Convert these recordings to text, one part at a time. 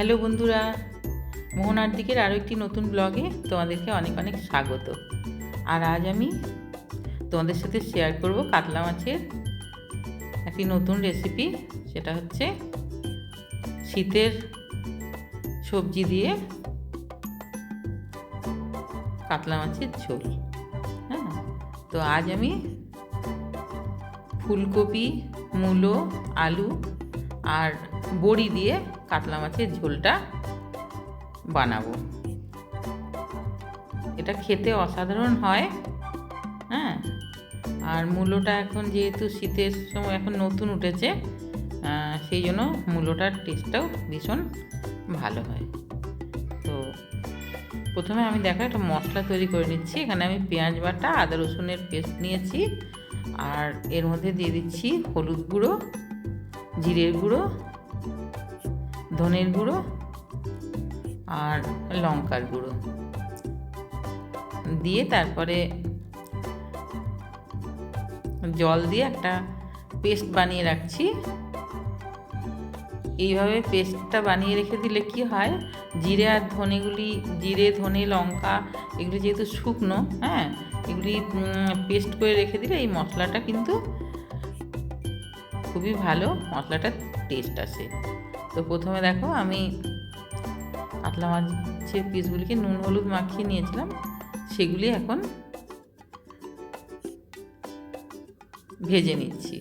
Hello বন্ধুরা, মোহনার দিকের আরও একটি নতুন ব্লগে তোমাদেরকে অনেক অনেক স্বাগত। আর আজ আমি তোমাদের সাথে শেয়ার করব কাতলা মাছের একটি নতুন রেসিপি সেটা হচ্ছে শীতের সবজি দিয়ে কাতলা মাছের ঝোল। হ্যাঁ তো আজ আমি ফুলকপি, মূলো, আলু আর বড়ি দিয়ে কাতলা মাছের ঝোলটা বানাবো। এটা খেতে অসাধারণ হয় হ্যাঁ? আর মূলোটা এখন যেহেতু শীতের সময় এখন নতুন উঠেছে সেই জন্য মূলোটার টেস্টটাও ভীষণ ভালো হয়। তো প্রথমে আমি দেখো একটা মশলা তৈরি করে নিচ্ছি। এখানে আমি পেঁয়াজ বাটা, আদা রসুনের পেস্ট নিয়েছি। আর এর মধ্যে দিয়ে দিচ্ছি হলুদ গুঁড়ো, জিরের গুঁড়ো ধনের গুঁড়ো আর লঙ্কার গুঁড়ো। দিয়ে তারপরে জল দিয়ে একটা পেস্ট বানিয়ে রাখছি। এইভাবে পেস্টটা বানিয়ে রেখে দিলে কি হয়? জিরে আর ধনেগুলি, জিরে, ধনে, লঙ্কা এগুলি যেহেতু শুকনো হ্যাঁ এগুলি পেস্ট করে রেখে দিলে এই মশলাটা কিন্তু খুবই ভালো মশলাটার টেস্ট আসে। তো প্রথমে দেখো আমি কাতলা মাছের পিসগুলিকে নুন, হলুদ মাখিয়ে নিয়েছিলাম। সেগুলি এখন ভেজে নিচ্ছি।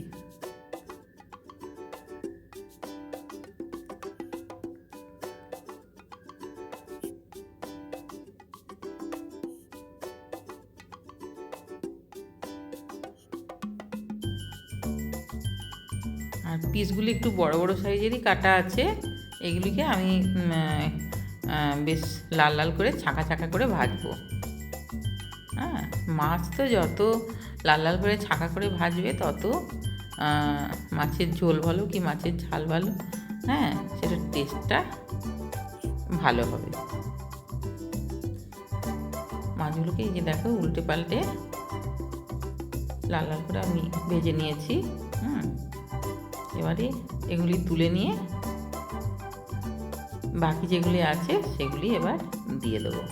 আর পিসগুলি একটু বড় বড় সাইজেরই কাটা আছে। এগুলিকে আমি বেশ লাল লাল করে ছাঁকা ছাকা করে ভাজবো। হ্যাঁ মাছ তো যত লাল লাল করে ছাঁকা করে ভাজবে, তত মাছের ঝোল ভালো কি মাছের ঝাল ভালো? হ্যাঁ সেটার টেস্টটা ভালো হবে। মাছগুলোকে এই যে দেখো উল্টে পাল্টে লাল লাল করে আমি ভেজে নিয়েছি। হুম। এবারে এগুলি তুলে নিয়ে বাকি যেগুলি আছে সেগুলি এবার দিয়ে দেবো।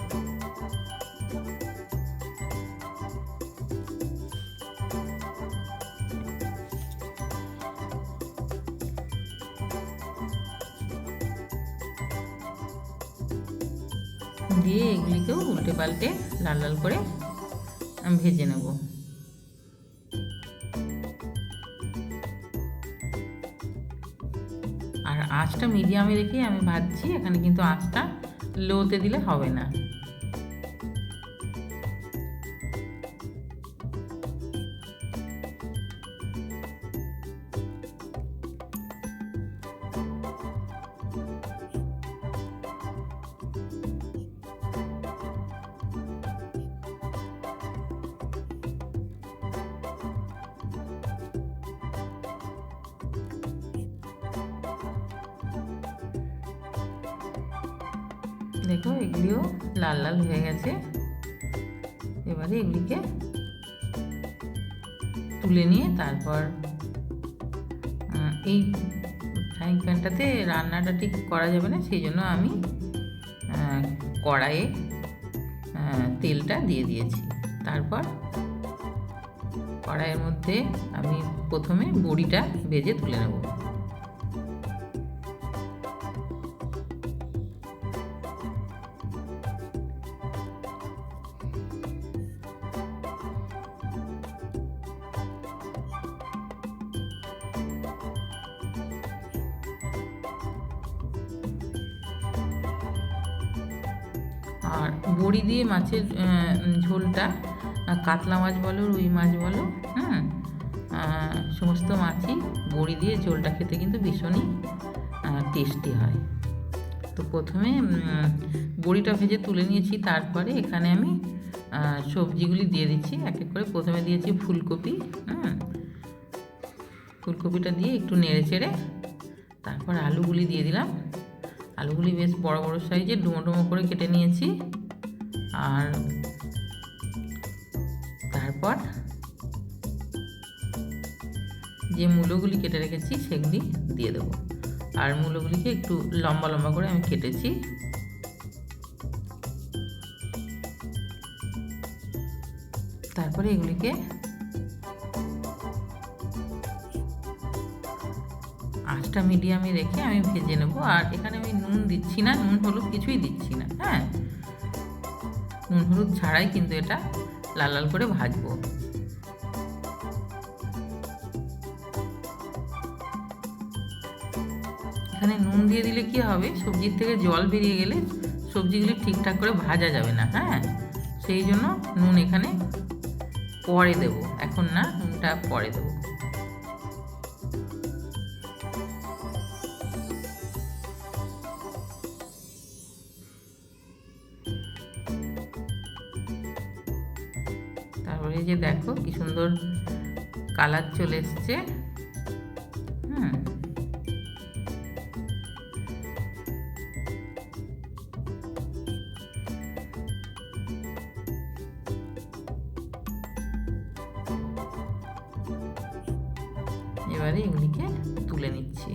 দিয়ে এগুলিকেও উল্টে পাল্টে লাল লাল করে আমি ভেজে নেব। আঁচটা মিডিয়ামে রেখেই আমি ভাজছি এখানে কিন্তু আঁচটা লোতে দিলে হবে না। দেখো এগুলিও লাল লাল হয়ে গেছে। এবারে এগুলিকে তুলে নিয়ে তারপর এই ফ্রাইং প্যানটাতে রান্নাটা ঠিক করা যাবে না, সেই জন্য আমি কড়াইয়ে তেলটা দিয়ে দিয়েছি। তারপর কড়াইয়ের মধ্যে আমি প্রথমে বড়িটা ভেজে তুলে নেব। আর বড়ি দিয়ে মাছের ঝোলটা কাতলা মাছ বলো, রুই মাছ বলো হ্যাঁ সমস্ত মাছই বড়ি দিয়ে ঝোলটা খেতে কিন্তু ভীষণই টেস্টি হয়। তো প্রথমে বড়িটা ভেজে তুলে নিয়েছি, তারপরে এখানে আমি সবজিগুলি দিয়ে দিচ্ছি, এক এক করে। প্রথমে দিয়েছি ফুলকপি হ্যাঁ ফুলকপিটা দিয়ে একটু নেড়ে চেড়ে, তারপর আলুগুলি দিয়ে দিলাম। আলুগুলি বেশ বড় বড় সাইজের ডুমো ডুমো করে কেটে নিয়েছি। আর তারপর যে মূলোগুলি কেটে রেখেছি সেগুলি দিয়ে দেবো। আর মূলোগুলিকে একটু লম্বা লম্বা করে আমি কেটেছি। তারপরে এগুলিকে আঁচটা মিডিয়ামে রেখে আমি ভেজে নেব। আর এখানে আমি নুন দিচ্ছি না, নুন, হলুদ কিছুই দিচ্ছি না হ্যাঁ? নুন, হলুদ ছাড়াই কিন্তু এটা লাল লাল করে ভাজবো। এখানে নুন দিয়ে দিলে কি হবে? সবজির থেকে জল বেরিয়ে গেলে সবজিগুলি ঠিকঠাক করে ভাজা যাবে না হ্যাঁ? সেই জন্য নুন এখানে পরে দেবো। এখন না, নুনটা পরে দেবো। তারপরে যে দেখো কি সুন্দর কালার চলে এসছে। হুম। এবারে এগুলিকে তুলে নিচ্ছি।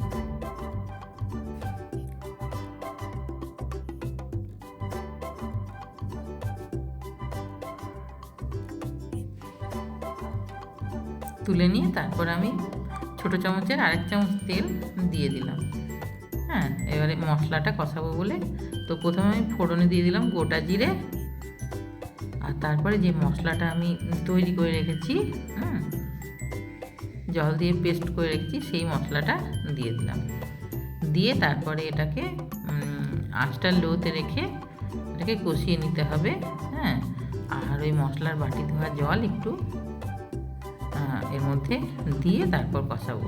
তুলে নিয়ে তারপর আমি ছোটো চামচের আরেক চামচ তেল দিয়ে দিলাম। হ্যাঁ এবারে মশলাটা কষাবো বলে তো প্রথমে আমি ফোড়নে দিয়ে দিলাম গোটা জিরে। আর তারপরে যে মশলাটা আমি তৈরি করে রেখেছি, হুম, জল দিয়ে পেস্ট করে রেখেছি সেই মশলাটা দিয়ে দিলাম। দিয়ে তারপরে এটাকে আঁচটা লোতে রেখে এটাকে কষিয়ে নিতে হবে হ্যাঁ। আর ওই মশলার বাটি ধোয়া জল একটু এর মধ্যে দিয়ে তারপর কষাবো।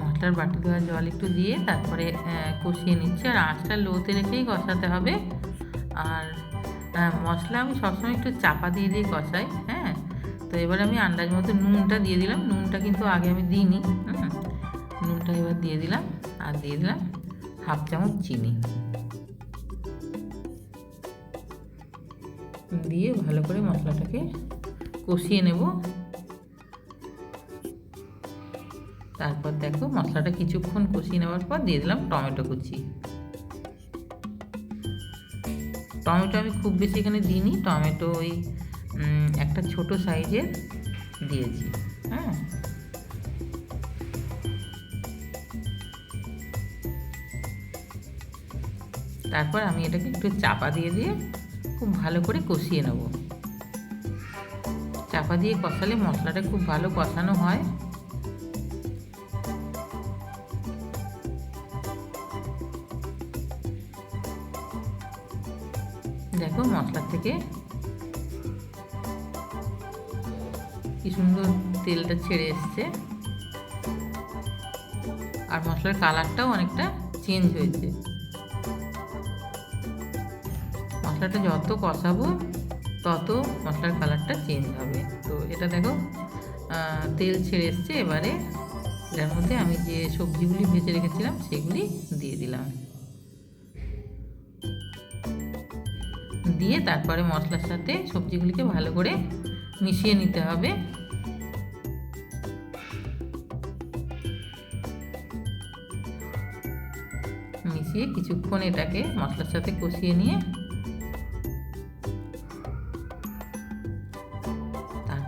মশলার বাটি ধোয়া জল একটু দিয়ে তারপরে কষিয়ে নিচ্ছি। আর আঁচটা লোতে রেখেই কষাতে হবে। আর মশলা আমি সবসময় একটু চাপা দিয়ে দিয়ে কষাই হ্যাঁ? তো এবার আমি আন্দাজ মতো নুনটা দিয়ে দিলাম। নুনটা কিন্তু আগে আমি দিইনি নুনটা এবার দিয়ে দিলাম, আর দিয়ে দিলাম হাফ চামচ চিনি। দিয়ে ভালো করে মশলাটাকে কষিয়ে নেব। তারপর দেখো মশলাটা কিছুক্ষণ কষিয়ে নেওয়ার পর দিয়ে দিলাম টমেটো কুচি। টমেটো আমি খুব বেশি এখানে দিইনি, টমেটো ওই একটা ছোট সাইজের দিয়েছি হ্যাঁ? তারপর আমি এটাকে একটু চাপা দিয়ে দিয়ে খুব ভালো করে কষিয়ে নেব। চাপা দিয়ে কষালে মশলাটা খুব ভালো কষানো হয়। দেখো মশলার থেকে কি সুন্দর তেলটা ছেড়ে এসছে। আর মশলার কালারটাও অনেকটা চেঞ্জ হয়েছে। মশলাটা যত কষাবো, তত মশলার কালারটা চেঞ্জ হবে। তো এটা দেখো তেল ছেড়ে এসছে, এবারে যার মধ্যে আমি যে সবজিগুলি ভেজে রেখেছিলাম, সেগুলি দিয়ে দিলাম। দিয়ে তারপরে মশলার সাথে সবজিগুলিকে ভালো করে মিশিয়ে নিতে হবে। মিশিয়ে কিছুক্ষণ এটাকে মশলার সাথে কষিয়ে নিয়ে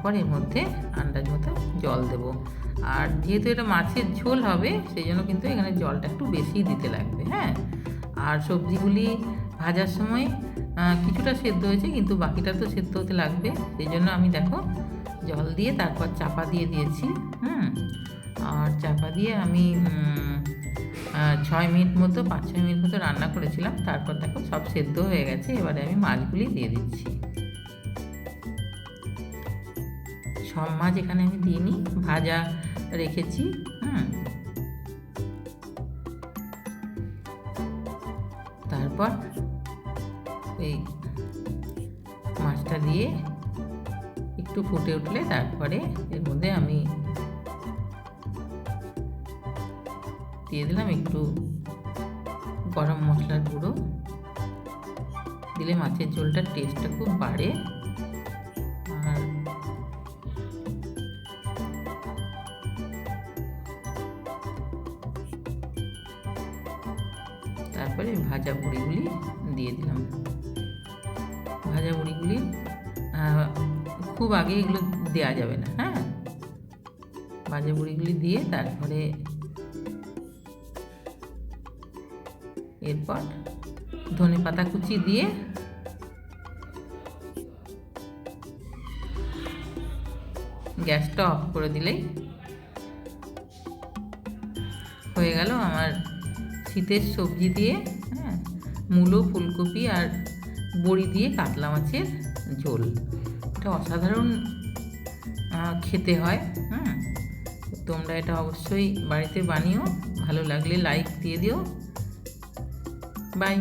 তারপর এর মধ্যে আন্দাজ মতো জল দেব। আর যেহেতু এটা মাছের ঝোল হবে, সেই জন্য কিন্তু এখানে জলটা একটু বেশি দিতে লাগবে হ্যাঁ? আর সবজিগুলি ভাজার সময় কিছুটা সেদ্ধ হয়েছে, কিন্তু বাকিটা তো সেদ্ধ হতে লাগবে। সেই জন্য আমি দেখো, জল দিয়ে তারপর চাপা দিয়ে দিয়েছি, হুম? আর চাপা দিয়ে আমি ছয় মিনিট মতো, পাঁচ ছয় মিনিট মতো রান্না করেছিলাম। তারপর দেখো সব সেদ্ধ হয়ে গেছে। এবারে আমি মাছগুলি দিয়ে দিচ্ছি। সব মাছ এখানে আমি দিইনি ভাজা রেখেছি হুম তারপর এই মাছটা দিয়ে একটু ফুটে উঠলে তারপরে এর মধ্যে আমি দিয়ে দিলাম একটু গরম মশলার গুঁড়ো। দিলে মাছের ঝোলটার টেস্টটা খুব বাড়ে। ভাজা বড়িগুলি দিয়ে দিলাম। ভাজা বড়িগুলি খুব আগে এগুলো দেওয়া যাবে না হ্যাঁ? ভাজা বড়িগুলি দিয়ে তারপরে এরপর ধনে পাতা কুচি দিয়ে গ্যাসটা অফ করে দিলেই হয়ে গেল আমার শীতের সবজি দিয়ে মূলো, ফুলকপি আর বড়ি দিয়ে কাতলা মাছের ঝোল। এটা অসাধারণ খেতে হয় হ্যাঁ তোমরা এটা অবশ্যই বাড়িতে বানিও, ভালো লাগলে লাইক দিয়ে দিও। বাই